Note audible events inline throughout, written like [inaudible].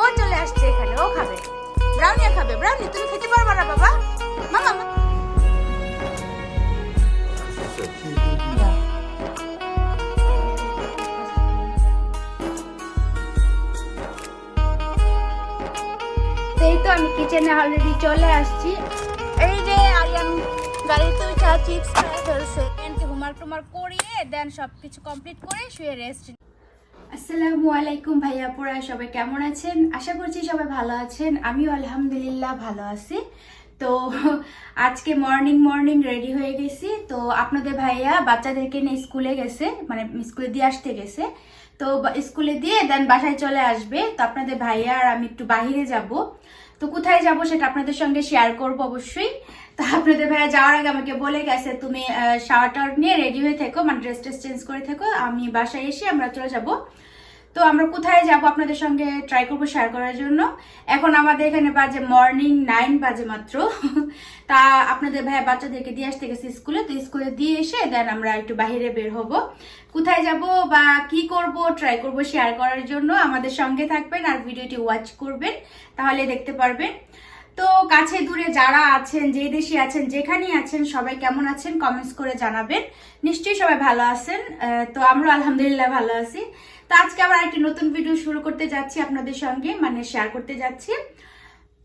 ও চলে আসছে এখানে ও খাবে। ব্রাউনি খাবে ব্রাউনি তুমি খেতে পারবে না বাবা। মামা এই তো আমি কিচেনে অলরেডি চলে আসছি। এই যে আরিয়ান গাড়িতে চা চিপস খেয়ে ফেলছে হুমার টুমার করিয়ে দেন সব কিছু কমপ্লিট করে শুয়ে রেস্ট আসসালামু আলাইকুম ভাইয়া পুরা সবাই কেমন আছেন? আশা করছি সবাই ভালো আছেন। আমিও আলহামদুলিল্লাহ ভালো আছি। তো [laughs] আজকে মর্নিং মর্নিং রেডি হয়ে গেছি। তো আপনাদের ভাইয়া বাচ্চাদেরকে নিয়ে স্কুলে গেছে মানে স্কুলে দিয়ে আসতে গেছে। তো স্কুলে দিয়ে দেন বাসায় চলে আসবে। তো আপনাদের ভাইয়া আর আমি একটু বাইরে যাব। তো কোথায় যাব সেটা আপনাদের সঙ্গে শেয়ার করব অবশ্যই। তো আপনাদের ভাইয়া যাওয়ার আগে আমাকে বলে গেছে, তুমি শাওয়ার টাওয়ার নিয়ে রেডি হয়ে থেকো মানে ড্রেস ট্রেস চেঞ্জ করে থেকো। আমি বাসায় এসে আমরা চলে যাব। তো আমরা কোথায় যাব আপনাদের সঙ্গে ট্রাই করব শেয়ার করার জন্য? এখন আমাদের এখানে বাজে মর্নিং নাইন বাজে মাত্র। তা আপনাদের ভাইয়া বাচ্চাদেরকে দিয়ে আসতে গেছে স্কুলে, তো স্কুলে দিয়ে এসে দেন আমরা একটু বাইরে বের হব। কোথায় যাব বা কি করব ট্রাই করব শেয়ার করার জন্য। আমাদের সঙ্গে থাকবেন আর ভিডিওটি ওয়াচ করবেন, তাহলে দেখতে পারবেন। তো কাছে দূরে যারা আছেন, যে দেশে আছেন, যেখানেই আছেন, সবাই কেমন আছেন কমেন্টস করে জানাবেন। নিশ্চয়ই সবাই ভালো আছেন। তো আমরা আলহামদুলিল্লাহ ভালো আছি। তো আজকে আবার একটি নতুন ভিডিও শুরু করতে যাচ্ছি আপনাদের সঙ্গে মানে শেয়ার করতে যাচ্ছি।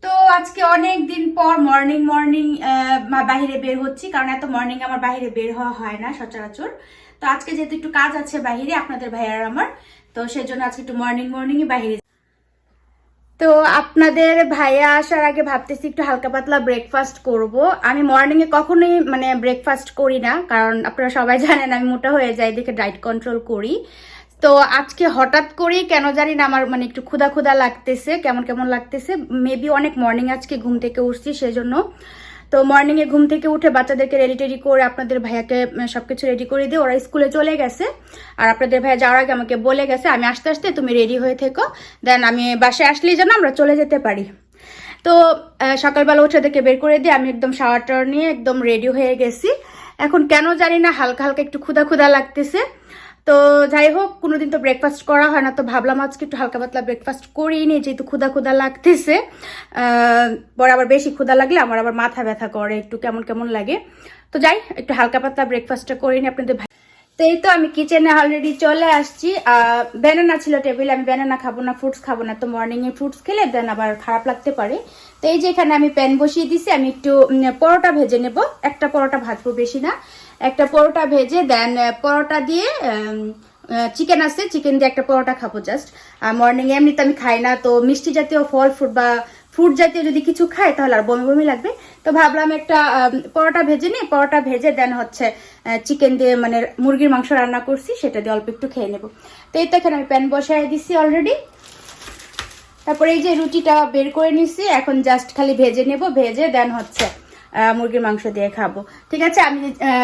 তো আজকে অনেক দিন পর মর্নিং মর্নিং বাইরে বের হচ্ছি, কারণ এত মর্নিং আমার বাইরে বের হওয়া হয় না সচরাচর। তো আজকে যেহেতু একটু কাজ আছে বাহিরে, আপনাদের ভাইয়ার আমার, তো সেজন্য আজকে একটু মর্নিং মর্নিংই বাইরে তো আপনাদের ভাইয়া আসার আগে ভাবতেছি একটু হালকা পাতলা ব্রেকফাস্ট করব। আমি মর্নিং এ কখনোই মানে ব্রেকফাস্ট করি না, কারণ আপনারা সবাই জানেন আমি মোটা হয়ে যাই, দেখে ডায়েট কন্ট্রোল করি। তো আজকে হঠাৎ করেই কেন জানি না আমার মানে একটু ক্ষুধা ক্ষুধা লাগতেছে কেমন কেমন লাগতেছে। মেবি অনেক মর্নিং আজকে ঘুম থেকে উঠছি সেজন্য। তো মর্নিং এ ঘুম থেকে উঠে বাচ্চাদেরকে রেডি টেডি করে আপনাদের ভাইয়াকে উম, সবকিছু রেডি করে দিয়ে ওরা স্কুলে চলে গেছে। আর আপনাদের ভাইয়া যাওয়ার আগে আমাকে বলে গেছে আমি আস্তে আস্তে তুমি রেডি হয়ে থেকো দেন আমি বাসায় আসলেই যেন আমরা চলে যেতে পারি। তো সকালবেলা উঠে দেখে বের করে দিয়ে আমি একদম শাওয়ার টাওয়ার নিয়ে একদম রেডি হয়ে গেছি। এখন কেন জানি না হালকা হালকা একটু ক্ষুধা ক্ষুধা লাগতেছে। তো যাই হোক, কোনোদিন তো ব্রেকফাস্ট করা হয় না। তো ভাবলাম আজকে একটু হালকা পাতলা ব্রেকফাস্ট করিই নি যেহেতু ক্ষুধা ক্ষুধা লাগতেছে। পরে আবার বেশি ক্ষুধা লাগলে আমার আবার মাথা ব্যথা করে, একটু কেমন কেমন লাগে। তো যাই, একটু হালকা পাতলা ব্রেকফাস্টটা করে নি আপনাদের তো এই তো আমি কিচেনে অলরেডি চলে আসছি। ব্যানানা ছিল টেবিলে আমি ব্যানানা খাব না ফ্রুটস খাব না। তো মর্নিং এ ফ্রুটস খেলে দেন আবার খারাপ লাগতে পারে। তো এই যে এখানে আমি প্যান বসিয়ে দিছি, আমি একটু পরোটা ভেজে নেব। একটা পরোটা ভাজবো বেশি না। একটা পরোটা ভেজে দেন পরোটা দিয়ে চিকেন আছে চিকেন দিয়ে একটা পরোটা খাব জাস্ট আর মর্নিং এমনিতে আমি খাই না, তো মিষ্টি জাতীয় ফল ফ্রুট বা ফ্রুট জাতীয় যদি কিছু খাই, তাহলে আর বমি বমি লাগবে। তো ভাবলাম একটা পরোটা ভেজে নিই, পরোটা ভেজে দেন হচ্ছে চিকেন দিয়ে মানে মুরগির মাংস রান্না করছি, সেটা দিয়ে অল্প একটু খেয়ে নেব। তো এই তো এখানে আমি প্যান বসায় দিছি অলরেডি তারপরে এই যে রুটিটা বের করে নিছি, এখন জাস্ট খালি ভেজে নেব, ভেজে দেন হচ্ছে মুরগির মাংস দিয়ে খাব। ঠিক আছে, আমি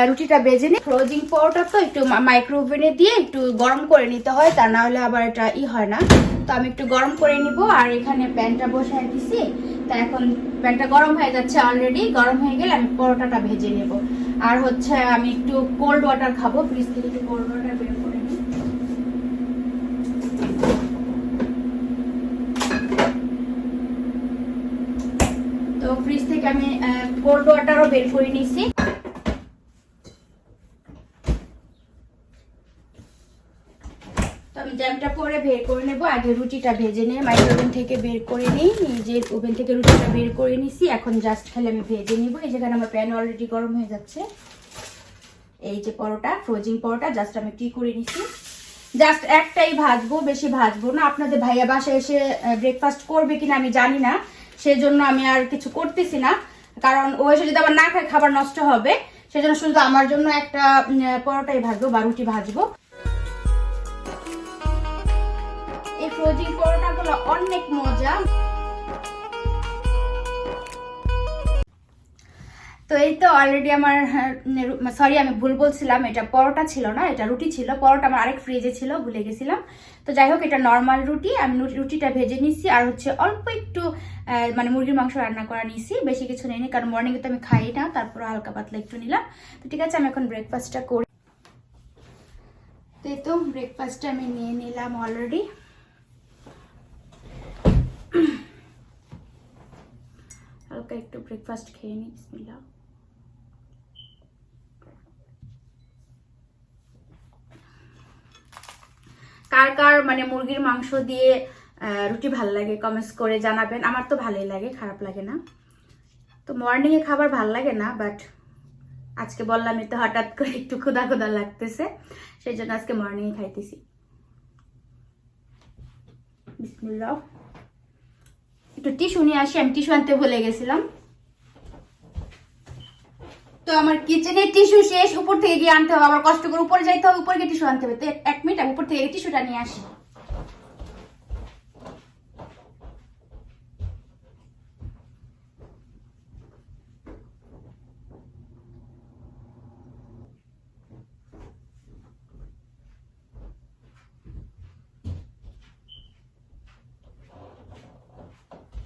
রুটিটা ভেজে নিই। ফ্রোজিং পাউডার তো একটু মাইক্রো ওভেনে দিয়ে একটু গরম করে নিতে হয়, তা না হলে আবার এটা ই হয় না। তো আমি একটু গরম করে নিব, আর এখানে প্যানটা বসায় দিছি। তা এখন প্যানটা গরম হয়ে যাচ্ছে অলরেডি গরম হয়ে গেলে আমি পরোটাটা ভেজে নেব। আর হচ্ছে আমি একটু কোল্ড ওয়াটার খাব ফ্রিজ থেকে একটু কোল্ড ওয়াটার বের করে নিই তো ফ্রিজ থেকে আমি কোল্ড ওয়াটারও বের করে নিছি। জ্যামটা পরে বের করে নেব। আগে রুটিটা ভেজে নিয়ে মাইক্রোওভেন থেকে বের করে নিই। নিজের ওভেন থেকে রুটিটা বের করে নিছি। এখন জাস্ট আমি ভেজে নিব। এই যেখানে আমার প্যান অলরেডি গরম হয়ে যাচ্ছে। এই যে পরোটা ফ্রোজিং পরোটা জাস্ট আমি কি করে নিছি। জাস্ট একটাই ভাজবো, বেশি ভাজবো না। আপনাদের ভাইয়া বাসায় এসে ব্রেকফাস্ট করবে কিনা আমি জানি না। সেজন্য আমি আর কিছু করতেছি না। কারণ ও এসে যদি আবার না খায়, খাবার নষ্ট হবে। সেজন্য শুধু আমার জন্য একটা পরোটাই ভাজবো বা রুটি ভাজবো। এই ফ্রোজিং পরোটাগুলো অনেক মজা। তো এই তো অলরেডি আমার হ্যাঁ, মানে সরি মানে আমি ভুল বলছিলাম, এটা পরোটা ছিল না, এটা রুটি ছিল, পরোটা আমার আরেক ফ্রিজে ছিল, ভুলে গেছিলাম। তো যাই হোক, এটা নর্মাল রুটি, আমি রুটিটা ভেজে নিছি, আর হচ্ছে অল্প একটু মানে মুরগির মাংস রান্না করা নিয়েছি বেশি কিছু নিইনি কারণ মর্নিংয়ে তো আমি খাই না তারপর হালকা পাতলা একটু নিলাম। তো ঠিক আছে, আমি এখন ব্রেকফাস্টটা করি। তো এই তো ব্রেকফাস্টটা আমি নিয়ে নিলাম অলরেডি হালকা একটু ব্রেকফাস্ট খেয়ে নিই বিসমিল্লাহ কার কার মানে মুরগির মাংস দিয়ে রুটি ভালো লাগে কমেন্টস করে জানাবেন। আমার তো ভালোই লাগে, খারাপ লাগে না। তো মর্নিংয়ে খাবার ভালো লাগে না বাট আজকে বললাম তো হঠাৎ করে একটু ক্ষুদা ক্ষুদা লাগতেছে, সেই জন্য আজকে মর্নিংয়ে খাইতেছি। বিসমিল্লাহ। একটু টিস্যু নিয়ে আসি, আমি টিস্যু আনতে ভুলে গেছিলাম। তো আমার কিচেনে টিস্যু শেষ, উপর থেকে গিয়ে আনতে হবে, আবার কষ্ট করে উপরে যাইতে হবে, উপরে গিয়ে টিস্যু আনতে হবে। তো এক- মিনিট, আমি উপর থেকে টিস্যুটা নিয়ে আসি।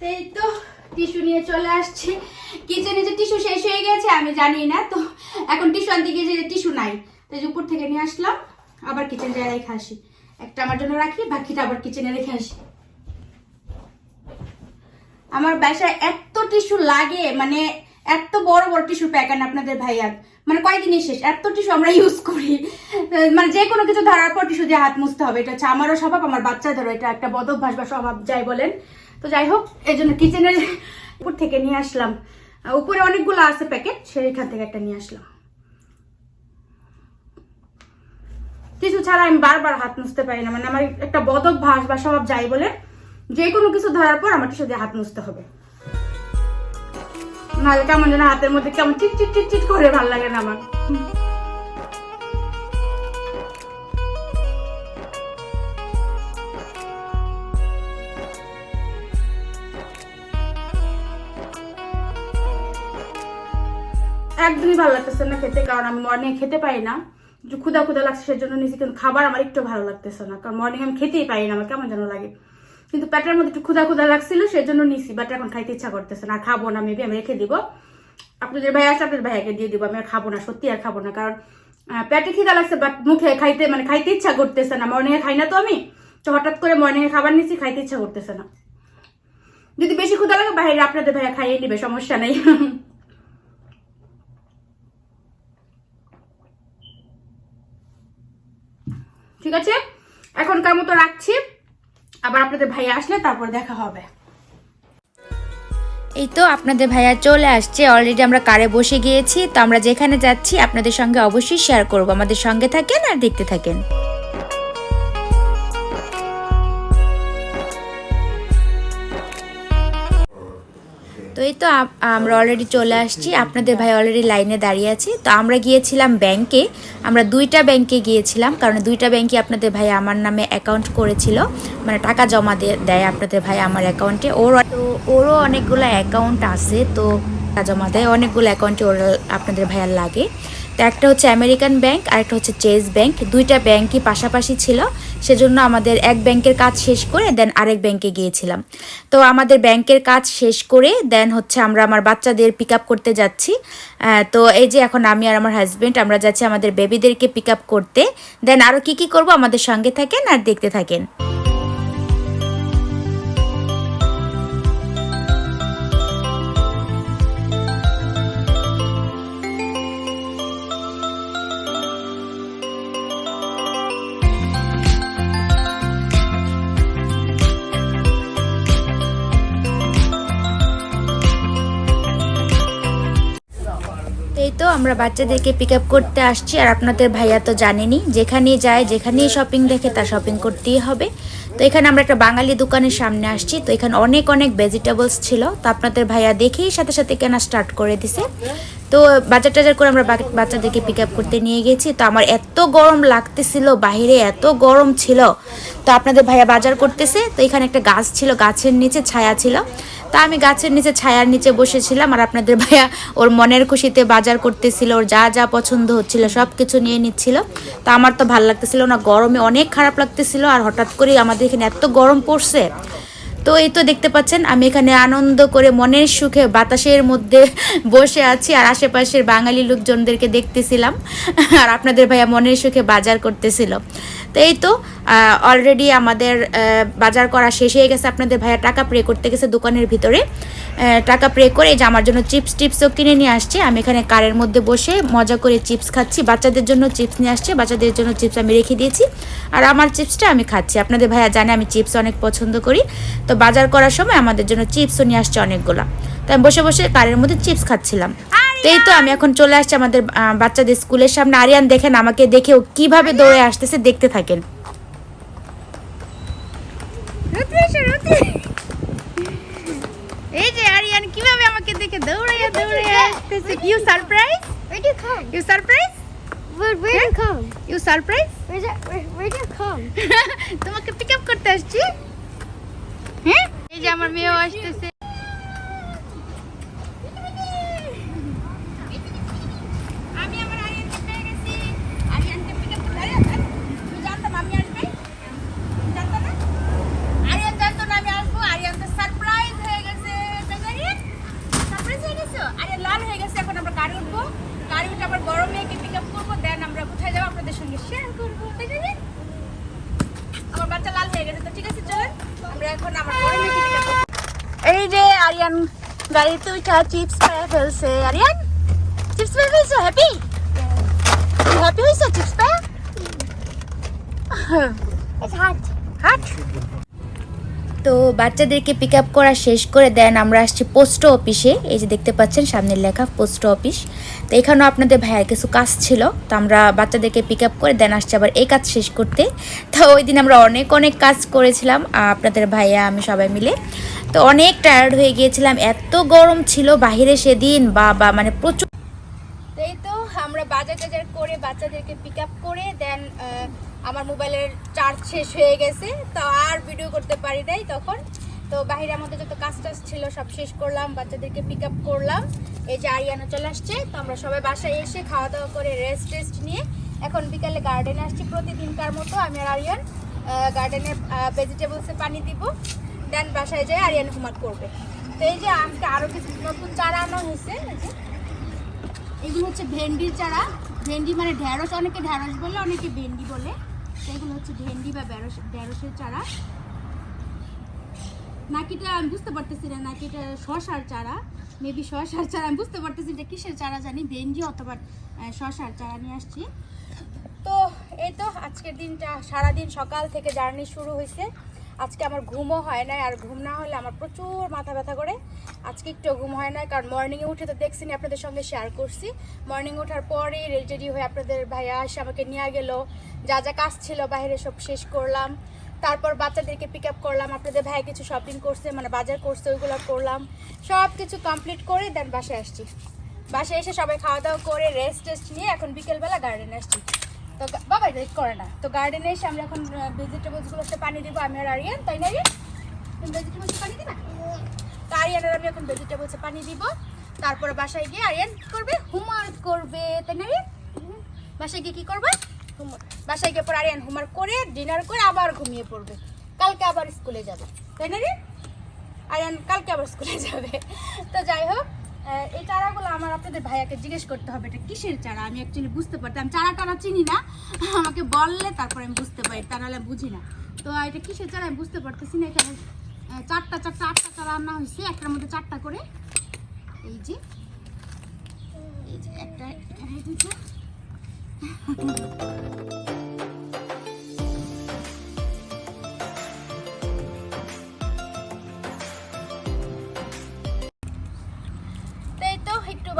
এই তো, টিস্যু নিয়ে চলে আসছি। কিচেনে যে টিস্যু শেষ হয়ে গেছে, আমি জানি না। তো এখন টিস্যু আনতে গিয়ে যে টিস্যু নাই তো এই যে উপর থেকে নিয়ে আসলাম, আবার কিচেন জায়গায় রেখে আসি। একটা আমার জন্য রাখি, বাকিটা আবার কিচেনে রেখে আসি। আমার বাসায় এত টিস্যু লাগে মানে এত বড় বড় টিস্যু প্যাকেট আপনাদের ভাইয়া। মানে কয়দিনই শেষ? এত টিস্যু আমরা ইউজ করি। মানে যে কোনো কিছু ধরার পর টিস্যু দিয়ে হাত মুছতে হবে। এটা হচ্ছে আমারও স্বভাব, আমার বাচ্চা ধরো এটা একটা বদ অভ্যাস বা স্বভাব, যাই বলেন। তো যাই হোক, এই জন্য কিচেনের উপর থেকে নিয়ে আসলাম। উপরে অনেকগুলো আছে প্যাকেট সেইখান থেকে একটা নিয়ে আসলাম। কিছু ছাড়া আমি বারবার হাত মুছতে পারি না মানে আমার একটা বদ অভ্যাস বা স্বভাব যাই বলে, যে কোনো কিছু ধরার পর আমাকে দিয়ে হাত মুছতে হবে। নাহলে কেমন যেন হাতের মধ্যে কেমন চিট চিট চিট চিট করে ভালো লাগে না আমার। একদমই ভালো লাগতেছে না খেতে, কারণ আমি মর্নিং খেতে পারি না। একটু ক্ষুদা ক্ষুদা লাগছে, সেজন্য নিয়েছি কিন্তু খাবার আমার একটু ভালো লাগতেছে না। কারণ মর্নিং আমি খেতেই পারি না, আমার কেমন যেন লাগে। কিন্তু পেটের মধ্যে একটু ক্ষুদা ক্ষুদা লাগছিল, সেজন্য নিছি বাট এখন খাইতে ইচ্ছা করতেছে না। খাব না মেবি আমি রেখে দিব। আপনাদের ভাই আসলে আপনাদের ভাইয়াকে দিয়ে দিব। আমি আর খাব না, সত্যি আর খাব না, কারণ পেটে খিদা লাগছে বাট মুখে খাইতে মানে খাইতে ইচ্ছা করতেছে না। মর্নিংয়ে খাই না তো আমি, তো হঠাৎ করে মর্নিংয়ে খাবার নিছি, খাইতে ইচ্ছা করতেছে না। যদি বেশি ক্ষুদা লাগে বাইরে আপনাদের ভাইয়া খাইয়ে নিবে, সমস্যা নেই। [laughs] ঠিক আছে? এখনকার মতো রাখছি। আবার আপনাদের ভাই আসলে তারপর দেখা হবে। এই তো আপনাদের ভাইয়া চলে আসছে। অলরেডি আমরা কারে বসে গিয়েছি, তো আমরা যেখানে যাচ্ছি আপনাদের সঙ্গে অবশ্যই শেয়ার করব। আমাদের সঙ্গে থাকেন আর দেখতে থাকেন। তো এই তো আমরা অলরেডি চলে আসছি। আপনাদের ভাই অলরেডি লাইনে দাঁড়িয়ে আছে। তো আমরা গিয়েছিলাম ব্যাংকে আমরা দুইটা ব্যাংকে গিয়েছিলাম, কারণ দুইটা ব্যাংকে আপনাদের ভাই আমার নামে অ্যাকাউন্ট করেছিল। মানে টাকা জমা দেয় আপনাদের ভাই আমার অ্যাকাউন্টে ওর ওরও অনেকগুলো অ্যাকাউন্ট আছে, তো টাকা জমা দেয়। অনেকগুলো অ্যাকাউন্টে ওর আপনাদের ভাইয়ার লাগে। তো একটা হচ্ছে আমেরিকান ব্যাংক আর একটা হচ্ছে চেস ব্যাংক দুইটা ব্যাংকই পাশাপাশি ছিল। সেজন্য আমাদের এক ব্যাংকের কাজ শেষ করে দেন আরেক ব্যাংকে গিয়েছিলাম। তো আমাদের ব্যাংকের কাজ শেষ করে দেন হচ্ছে আমরা আমার বাচ্চাদের পিক আপ করতে যাচ্ছি। তো এই যে এখন আমি আর আমার হাজব্যান্ড আমরা যাচ্ছি আমাদের বেবিদেরকে পিক আপ করতে। দেন আরও কি কি করব আমাদের সঙ্গে থাকেন আর দেখতে থাকেন। আমরা বাচ্চাদেরকে পিক আপ করতে আসছি আর আপনাদের ভাইয়া তো জানেনই যেখানেই যায়, যেখানেই শপিং দেখে তা শপিং করতেই হবে। তো এখানে আমরা একটা বাঙালি দোকানের সামনে আসছি, তো এখানে অনেক অনেক ভেজিটেবলস ছিল। তো আপনাদের ভাইয়া দেখেই সাথে সাথে কেনা স্টার্ট করে দিছে। তো বাজার টাজার করে আমরা বাচ্চাদেরকে পিক আপ করতে নিয়ে গেছি। তো আমার এত গরম লাগতেছিল বাইরে এত গরম ছিল। তো আপনাদের ভাইয়া বাজার করতেছে, তো এখানে একটা গাছ ছিল, গাছের নিচে ছায়া ছিল। তা আমি গাছের নিচে, ছায়ার নিচে বসেছিলাম আর আপনাদের ভাইয়া ওর মনের খুশিতে বাজার করতেছিল, ওর যা যা পছন্দ হচ্ছিল সব কিছু নিয়ে নিচ্ছিল। তো আমার তো ভালো লাগতেছিল না, গরমে অনেক খারাপ লাগতেছিল আর হঠাৎ করে আমাদের এখানে এত গরম পড়ছে। তো এই তো দেখতে পাচ্ছেন, আমি এখানে আনন্দ করে মনের সুখে বাতাসের মধ্যে বসে আছি আর আশেপাশের বাঙালি লোকজনদেরকে দেখতেছিলাম। আর আপনাদের ভাইয়া মনের সুখে বাজার করতেছিল। তো এই তো অলরেডি আমাদের বাজার করা শেষ হয়ে গেছে। আপনাদের ভাইয়া টাকা প্রে করতে গেছে দোকানের ভিতরে। টাকা প্রে করে এই যে আমার জন্য চিপস টিপসও কিনে নিয়ে আসছে। আমি এখানে কারের মধ্যে বসে মজা করে চিপস খাচ্ছি। বাচ্চাদের জন্য চিপস নিয়ে আসছে। বাচ্চাদের জন্য চিপস আমি রেখে দিয়েছি। আর আমার চিপসটা আমি খাচ্ছি। আপনাদের ভাইয়া জানে আমি চিপস অনেক পছন্দ করি। তো বাজার করার সময় আমাদের জন্য চিপসও নিয়ে আসছে অনেকগুলা। তো আমি বসে বসে কারের মধ্যে চিপস খাচ্ছিলাম। তো এই তো আমি এখন চলে আসছি আমাদের বাচ্চাদের স্কুলের সামনে। আরিয়ান দেখেন আমাকে দেখেও কীভাবে দৌড়ে আসতেছে দেখতে থাকেন। এই যে আরিয়ান কীভাবে আমাকে দেখে দৌড়াইয়া দৌড়াইয়া আসতেছে? You surprise? You surprise Where, where'd you come? You surprise Where's that, where, where'd you come? তোমাকে পিক আপ করতে আসছি। হ্যাঁ? এই যে আমার মেয়েও আসতেছে আমি আমার আরিয়ানকে পেয়ে গেছি আরিয়ানকে পিক আপ করতে আরিয়ান তুই জানতাম আমি আসবে জানতো না আরিয়ান জানতো না আমি আসব আরিয়ান তো সারপ্রাইজ হয়ে গেছে তাই না আরিয়ান সারপ্রাইজ হয়ে গেছে আরিয়ান লাল হয়ে গেছে এখন আমরা গাড়ি উঠবো গাড়ি উঠে আবার বড় মেয়েকে পিক আপ করব দেন আমরা কোথায় যাব আপনাদের সঙ্গে শেয়ার করব তাই না আরিয়ান? আমার বাচ্চা লাল হয়ে গেছে তো ঠিক আছে চলেন আমরা এখন আমার বড় মেয়েকে pick up করব। এই যে আরিয়ান গাড়িতে উঠা চিপস পেয়ে ফেলছে। আরিয়ান চিপস পেয়ে ফেলছো? হ্যাপি হ্যাপি হয়েছো চিপস পেয়ে? It's hot. হাট তো বাচ্চাদেরকে পিক আপ করা শেষ করে দেন আমরা আসছি পোস্ট অফিসে এই যে দেখতে পাচ্ছেন সামনের লেখা পোস্ট অফিস তো এখানেও আপনাদের ভাইয়ের কিছু কাজ ছিল তো আমরা বাচ্চাদেরকে পিক আপ করে দেন আসছি আবার এই কাজ শেষ করতে। তো ওই দিন আমরা অনেক অনেক কাজ করেছিলাম আপনাদের ভাইয়া আমি সবাই মিলে। তো অনেক টায়ার্ড হয়ে গিয়েছিলাম। এত গরম ছিল বাহিরে সেদিন বা বা মানে প্রচুর এই তো, আমরা বাজার টাজার করে বাচ্চাদেরকে পিক আপ করে দেন আমার মোবাইলের চার্জ শেষ হয়ে গেছে। তো আর ভিডিও করতে পারি নাই তখন। তো বাহিরে আমাদের যত কাজ টাজ ছিল, সব শেষ করলাম, বাচ্চাদেরকে পিক আপ করলাম। এই যে আরিয়ানা চলে আসছে, তো আমরা সবাই বাসায় এসে খাওয়া দাওয়া করে রেস্ট টেস্ট নিয়ে এখন বিকালে গার্ডেনে আসছি প্রতিদিনকার মতো। আমি আর আরিয়ান গার্ডেনে ভেজিটেবলসে পানি দিব। দেন বাসায় যাই আরিয়ান হোমওয়ার্ক করবে। তো এই যে আজকে আরও কিছু নতুন চারা আনা হয়েছে এগুলো হচ্ছে ভেন্ডির চারা। ভেন্ডি মানে ঢ্যাঁড়স অনেকে ঢ্যাঁড়স বলে, অনেকে ভেন্ডি বলে। এগুলো হচ্ছে ভেন্ডি বা ঢ্যাঁড়স ঢ্যাঁড়সের চারা। নাকিটা আমি বুঝতে পারতেছি না, নাকিটা শশার চারা। মেবি শশার চারা, আমি বুঝতে পারতেছি এটা কিসের চারা জানি, ভেন্ডি অথবা শশার চারা নিয়ে আসছি। তো এই তো আজকের দিনটা, সারাদিন সকাল থেকে জার্নি শুরু হয়েছে। আজকে আমার ঘুমও হয় না আর ঘুম না হলে আমার প্রচুর মাথা ব্যথা করে। আজকে একটু ঘুম হয় না কারণ মর্নিংয়ে উঠে তো দেখছি আপনাদের সঙ্গে শেয়ার করছি। মর্নিং ওঠার পরে রেডি হয়ে আপনাদের ভাইয়া এসে আমাকে নিয়ে গেল। যা যা কাজ ছিল বাইরে সব শেষ করলাম। তারপর বাচ্চাদেরকে পিক আপ করলাম, আপনাদের ভাই কিছু শপিং করছে মানে বাজার করছে, ওইগুলো করলাম। সব কিছু কমপ্লিট করে দেন বাসায় আসছি। বাসায় এসে সবাই খাওয়া দাওয়া করে রেস্ট টেস্ট নিয়ে এখন বিকেলবেলা গার্ডেনে আসছি। তো বাবা রেড করে না। তো গার্ডেনে এসে আমরা এখন ভেজিটেবলসগুলোতে পানি দিব আমি আর আরিয়ান তাই না আরিয়ান? তুমি ভেজিটেবলসে পানি দিবা? তো আরিয়ান আর আমি এখন ভেজিটেবলসে পানি দিব। তারপরে বাসায় গিয়ে আরিয়ান করবে? হোমওয়ার্ক করবে তাই না আরিয়ান? বাসায় গিয়ে কি করবে? Homework। বাসায় গিয়ে পর আরিয়ান হোমওয়ার্ক করে ডিনার করে আবার ঘুমিয়ে পড়বে। কালকে আবার স্কুলে যাবে তাই না রে আরিয়ান কালকে আবার স্কুলে যাবে। তো যাই হোক এই চারাগুলো আমার আপনাদের ভাইয়াকে জিজ্ঞেস করতে হবে, এটা কিসের চারা? আমি অ্যাকচুয়ালি বুঝতে পারতাম। চারা টারা চিনি না। আমাকে বললে তারপরে আমি বুঝতে পারি তা নাহলে বুঝি না। তো এটা কিসের চারা আমি বুঝতে পারতেছি না। এখানে চারটা চারটা, আটটা চারা আনা হয়েছে। একটার মধ্যে চারটা করে। এই যে এই যে একটা, এখানে দুটো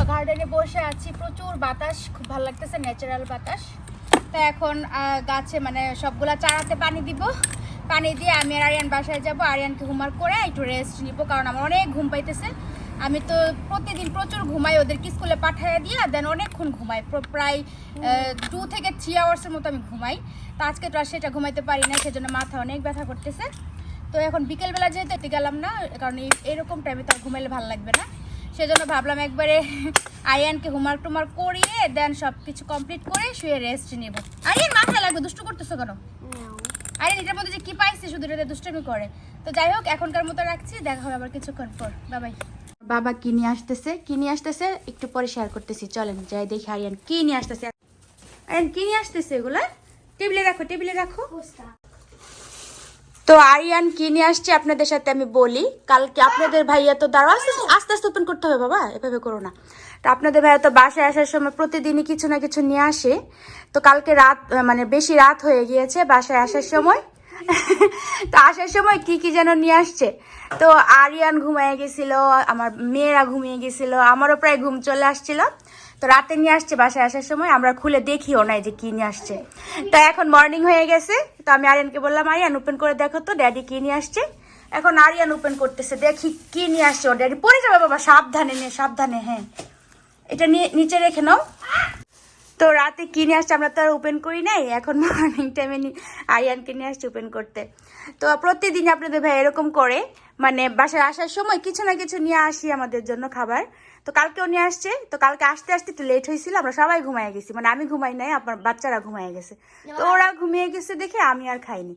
গার্ডেনে বসে আছি। প্রচুর বাতাস, খুব ভালো লাগতেছে ন্যাচারাল বাতাস। তো এখন গাছে মানে সবগুলা চারাতে পানি দিব। পানি দিয়ে আমি আর আরিয়ান বাসায় যাব। আরিয়ানকে হোমওয়ার্ক করে একটু রেস্ট নিব, কারণ আমার অনেক ঘুম পাইতেছে। আমি তো প্রতিদিন প্রচুর ঘুমাই ওদেরকে স্কুলে পাঠিয়ে দিয়ে, দেন অনেকক্ষণ ঘুমাই। প্রায় টু থেকে থ্রি আওয়ার্সের মতো আমি ঘুমাই। তো আজকে তো আর সেটা ঘুমাইতে পারি না, সেজন্য মাথা অনেক ব্যথা করতেছে। তো এখন বিকেলবেলা যেহেতু গেলাম না, কারণ এরকম টাইমে তো আর ঘুমাইলে ভালো লাগবে না। সেজন্য ভাবলাম একবারে আরিয়ানকে হোমওয়ার্ক টোমার্ক করিয়ে দেন সব কিছু কমপ্লিট করে শুয়ে রেস্ট নেব। আরিয়ান মাথায় লাগবে দুষ্টু করতেছো কেন. আরে এটার মধ্যে যে কি পাইছে শুধু এটা দুষ্টামি করে। তো যাই হোক এখনকার মতো রাখছি দেখা হবে আবার কিছুক্ষণ পর। বাবাই বাবা কি নিয়ে আসতেছে? কি নিয়ে আসতেছে? একটু পরে শেয়ার করতেছি। চলেন যাই দেখি আরিয়ান কি নিয়ে আসতেছে। আরিয়ান কি নিয়ে আসতেছে এগুলা? টেবিলে রাখো টেবিলে রাখো। তো আরিয়ান কি নিয়ে আসছে আপনাদের সাথে আমি বলি, কালকে আপনাদের ভাইয়া তো আস্তে আস্তে- আস্তে আস্তে ওপেন করতে হবে বাবা, এভাবে করো না। তো আপনাদের ভাইয়া তো বাসায় আসার সময় প্রতিদিনই কিছু না কিছু নিয়ে আসে। তো কালকে রাত মানে বেশি রাত হয়ে গিয়েছে বাসায় আসার সময়। [laughs] তো আসার সময় কি কি যেন নিয়ে আসছে। তো আরিয়ান ঘুমিয়ে গেছিল, আমার মেয়েরা ঘুমিয়ে গেছিল, আমারও প্রায় ঘুম চলে আসছিল। তো রাতে নিয়ে আসছে বাসায় আসার সময়, আমরা খুলে দেখিও নাই যে কি নিয়ে আসছে। তো এখন মর্নিং হয়ে গেছে, তো আমি আরিয়ানকে বললাম, আরিয়ান ওপেন করে দেখো তো ড্যাডি কি নিয়ে আসছে? এখন আরিয়ান ওপেন করতেছে, দেখি কি নিয়ে আসছে ও ড্যাডি পড়ে যাবে বাবা, সাবধানে নে, সাবধানে হ্যাঁ। এটা নিয়ে নিচে রেখে নাও। তো রাতে কি নিয়ে আসছে আমরা তো আর ওপেন করি নাই, এখন মর্নিং টাইমে আরিয়ানকে নিয়ে আসছে ওপেন করতে। তো প্রতিদিন আপনাদের ভাই এরকম করে মানে বাসায় আসার সময় কিছু না কিছু নিয়ে আসি আমাদের জন্য খাবার। তো কালকেও নিয়ে আসছে তো কালকে আসতে আসতে একটু লেট হয়েছিল আমরা সবাই ঘুমায় গেছি। মানে আমি ঘুমাই নাই আমার বাচ্চারা ঘুমায় গেছে। তো ওরা ঘুমিয়ে গেছে দেখে আমি আর খাইনি।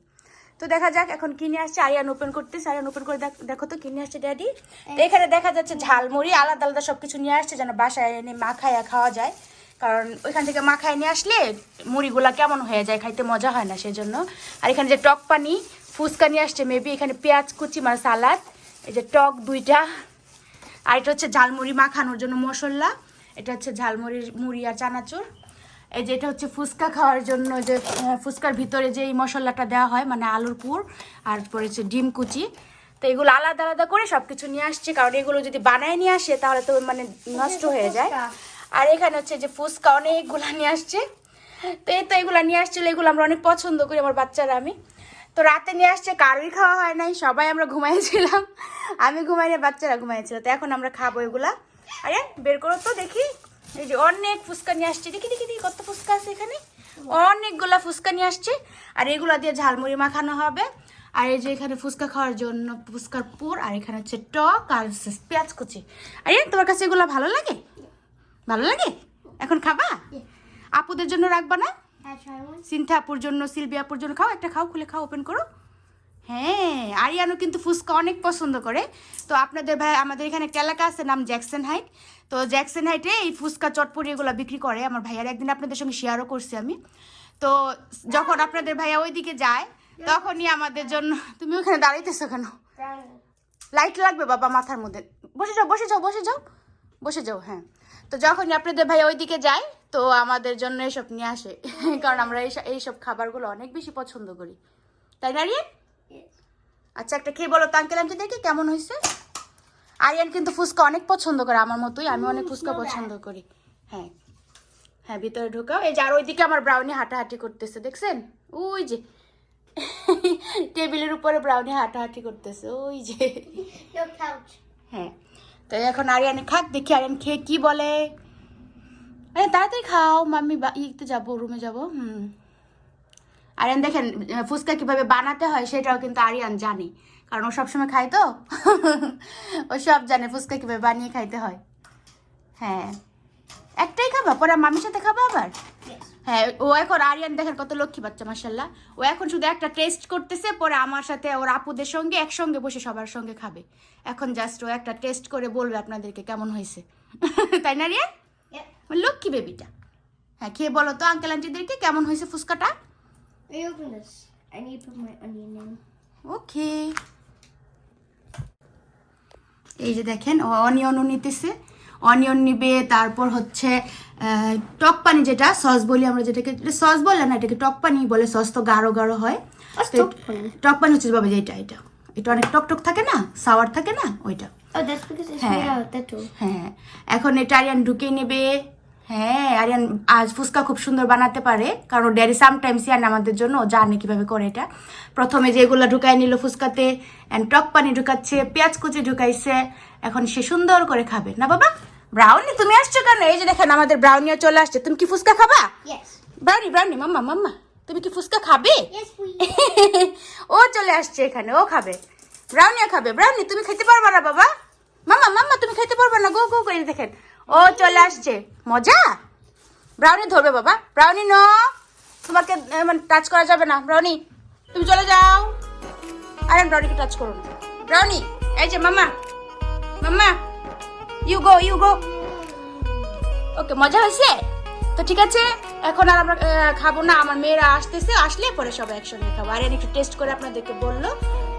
তো দেখা যাক এখন কিনে আসছে। আরিয়ান ওপেন করতেছে আরিয়ান ওপেন করে দেখ- তো কিনে আসছে ড্যাডি এখানে দেখা যাচ্ছে ঝালমুড়ি আলাদা আলাদা সব কিছু নিয়ে আসছে যেন বাসায় এনে মাখায়া খাওয়া যায়। কারণ ওইখান থেকে মাখায় নিয়ে আসলে মুড়িগুলা কেমন হয়ে যায় খাইতে মজা হয় না সেজন্য। আর এখানে যে টক পানি ফুচকা নিয়ে আসছে মেবি এখানে পেঁয়াজ কুচি মার সালাদ এই যে টক দুইটা। আর এটা হচ্ছে ঝালমুড়ি মাখানোর জন্য মশলা এটা হচ্ছে ঝালমুড়ির মুড়ি আর চানাচুর। এই যে এটা হচ্ছে ফুচকা খাওয়ার জন্য যে ফুচকার ভিতরে যে এই মশলাটা দেওয়া হয় মানে আলুর পুর আর পড়েছে ডিম কুচি। তো এগুলো আলাদা আলাদা করে সব কিছু নিয়ে আসছে কারণ এগুলো যদি বানায় নিয়ে আসে তাহলে তো মানে নষ্ট হয়ে যায়। আর এখানে হচ্ছে যে ফুচকা অনেকগুলো নিয়ে আসছে। তো এই তো এগুলো নিয়ে আসছিল এগুলো আমরা অনেক পছন্দ করি আমার বাচ্চারা আমি। তো রাতে নিয়ে আসছে কারোই খাওয়া হয় নাই সবাই আমরা ঘুমাইছিলাম। আমি ঘুমাই না বাচ্চারা ঘুমাইছিল তো এখন আমরা খাব এগুলা। আরে বের করো তো দেখি। এই যে অনেক ফুচকা নিয়ে আসছে দেখি দেখি দেখি কত ফুচকা আছে এখানে। অনেকগুলা ফুচকা নিয়ে আসছে। আর এগুলা দিয়ে ঝালমুড়ি মাখানো হবে। আর এই যে এখানে ফুচকা খাওয়ার জন্য ফুচকার পুর আর এখানে হচ্ছে টক আর পেঁয়াজ কুচি। আরে তোমার কাছে এগুলো ভালো লাগে? ভালো লাগে? এখন খাবা? আপুদের জন্য রাখবা না? Can try one? সিনথা আপুর জন্য সিলভি আপুর জন্য খাও একটা খাও খুলে খাও ওপেন করো। হ্যাঁ আরিয়ানো কিন্তু ফুচকা অনেক পছন্দ করে। তো আপনাদের ভাই আমাদের এখানে একটা এলাকা আছে নাম জ্যাকসন হাইট। তো জ্যাকসন হাইটে এই ফুচকা চটপটি এগুলো বিক্রি করে আমার ভাইয়ার একদিন আপনাদের সঙ্গে শেয়ারও করছি আমি। তো যখন আপনাদের ভাইয়া ওইদিকে যায় তখনই আমাদের জন্য তুমি ওখানে দাঁড়াইতেছো কেন? লাইট লাগবে বাবা মাথার মধ্যে। বসে যাও বসে যাও বসে যাও। বসে যাও হ্যাঁ। তো যখনই আপনাদের ভাই ওইদিকে যায় তো আমাদের জন্য এসব নিয়ে আসে। [laughs] কারণ আমরা এইসব এইসব খাবারগুলো অনেক বেশি পছন্দ করি। তাই না আরিয়ান? আচ্ছা একটা খেয়ে বলো তো আঙ্কেল আন্টি দেখি কেমন হয়েছে? আরিয়ান কিন্তু ফুচকা অনেক পছন্দ করে আমার মতোই আমি অনেক ফুচকা পছন্দ করি। হ্যাঁ। হ্যাঁ ভিতরে ঢোকাও। এই যে আর ওইদিকে আমার ব্রাউনি হাঁটাহাঁটি করতেছে দেখছেন? ওই যে [laughs] টেবিলের উপরে ব্রাউনি হাঁটাহাঁটি করতেছে ওই যে। হ্যাঁ। তো এখন আরিয়ানে খাক, দেখি আরিয়ান খেয়ে কি বলে। আরে তাড়াতাড়ি খাও। মাম্মি ইতে যাব, রুমে যাব, হুম। আরিয়ান দেখেন ফুচকা কীভাবে বানাতে হয় সেটাও কিন্তু আরিয়ান জানে। কারণ ও সবসময় খায় তো। [laughs] ও সব জানে ফুচকা কীভাবে বানিয়ে খাইতে হয়। হ্যাঁ। একটাই খাবা? পরে মামির সাথে খাবা আবার. হ্যাঁ ও এখন আরিয়ান দেখেন কত লক্ষ্মী বাচ্চা মাসাল্লাহ ও এখন শুধু একটা টেস্ট করতেছে পরে আমার সাথে ওর আপুদের সঙ্গে একসঙ্গে বসে সবার সঙ্গে খাবে। এখন জাস্ট ও একটা টেস্ট করে বলবে আপনাদেরকে কেমন হয়েছে। [laughs] তাই না রিয়ান লক্ষ্মী বেবিটা। হ্যাঁ খেয়ে বলো তো আঙ্কেল আন্টিদেরকে কেমন হয়েছে ফুচকাটা. ওকে। এই যে দেখেন ও অনিয়নও নিতেছে। অনিয়ন নিবে তারপর হচ্ছে টক পানি যেটা সস বলি আমরা যেটাকে সস বলে না এটাকে টক পানি বলে সস তো গাঢ় গাঢ় হয়। টক পানি? হচ্ছে বাবা যেটা এটা। এটা অনেক টক টক থাকে না সাওয়ার থাকে না ওইটা। Oh, that too. হ্যাঁ। এখন এটা আরিয়ান ঢুকিয়ে নেবে। হ্যাঁ আরিয়ান আজ ফুচকা খুব সুন্দর বানাতে পারে কারণ ড্যাডি সামটাইমস ইয়ান আমাদের জন্য জানে কীভাবে করে এটা। প্রথমে যেগুলো ঢুকাই নিল ফুচকাতে and টক পানি ঢুকাচ্ছে পেঁয়াজ কুচি ঢুকাইছে এখন সে সুন্দর করে খাবে। না বাবা? ব্রাউনি তুমি আসছো কেন? এই যে দেখেন আমাদের ব্রাউনিও চলে আসছে। তুমি কি ফুচকা খাবা. ব্রাউনি ব্রাউনি মাম্মা মাম্মা তুমি কি ফুচকা খাবে? [laughs] ও চলে আসছে এখানে ও খাবে। ব্রাউনিও খাবে। ব্রাউনি তুমি খেতে পারবা না বাবা? মামা মাম্মা তুমি খেতে পারবা না। গো গো করে দেখেন। ও চলে আসছে। মজা? ব্রাউনি ধরবে বাবা। ব্রাউনি, ন। তোমাকে মানে টাচ করা যাবে না। ব্রাউনি, তুমি চলে যাও। আর ব্রাউনিকে টাচ করো না। ব্রাউনি, এই যে, মামা। মামা ইউ গো ইউ গো ওকে, মজা হয়েছে? তো ঠিক আছে, এখন আর আমরা খাব না। আমার মেয়েরা আসতেছে। আসলে পরে সব একসঙ্গে খাব। আর একটু টেস্ট করে আপনাদেরকে বলল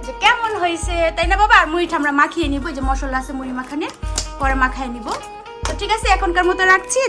যে, কেমন হয়েছে? তাই না বাবা? আর মুড়িটা আমরা মাখিয়ে নিব। যে মশলা আছে মুড়ি মাখানে, পরে মাখায় নিব। ঠিক আছে এখনকার মতো রাখছি।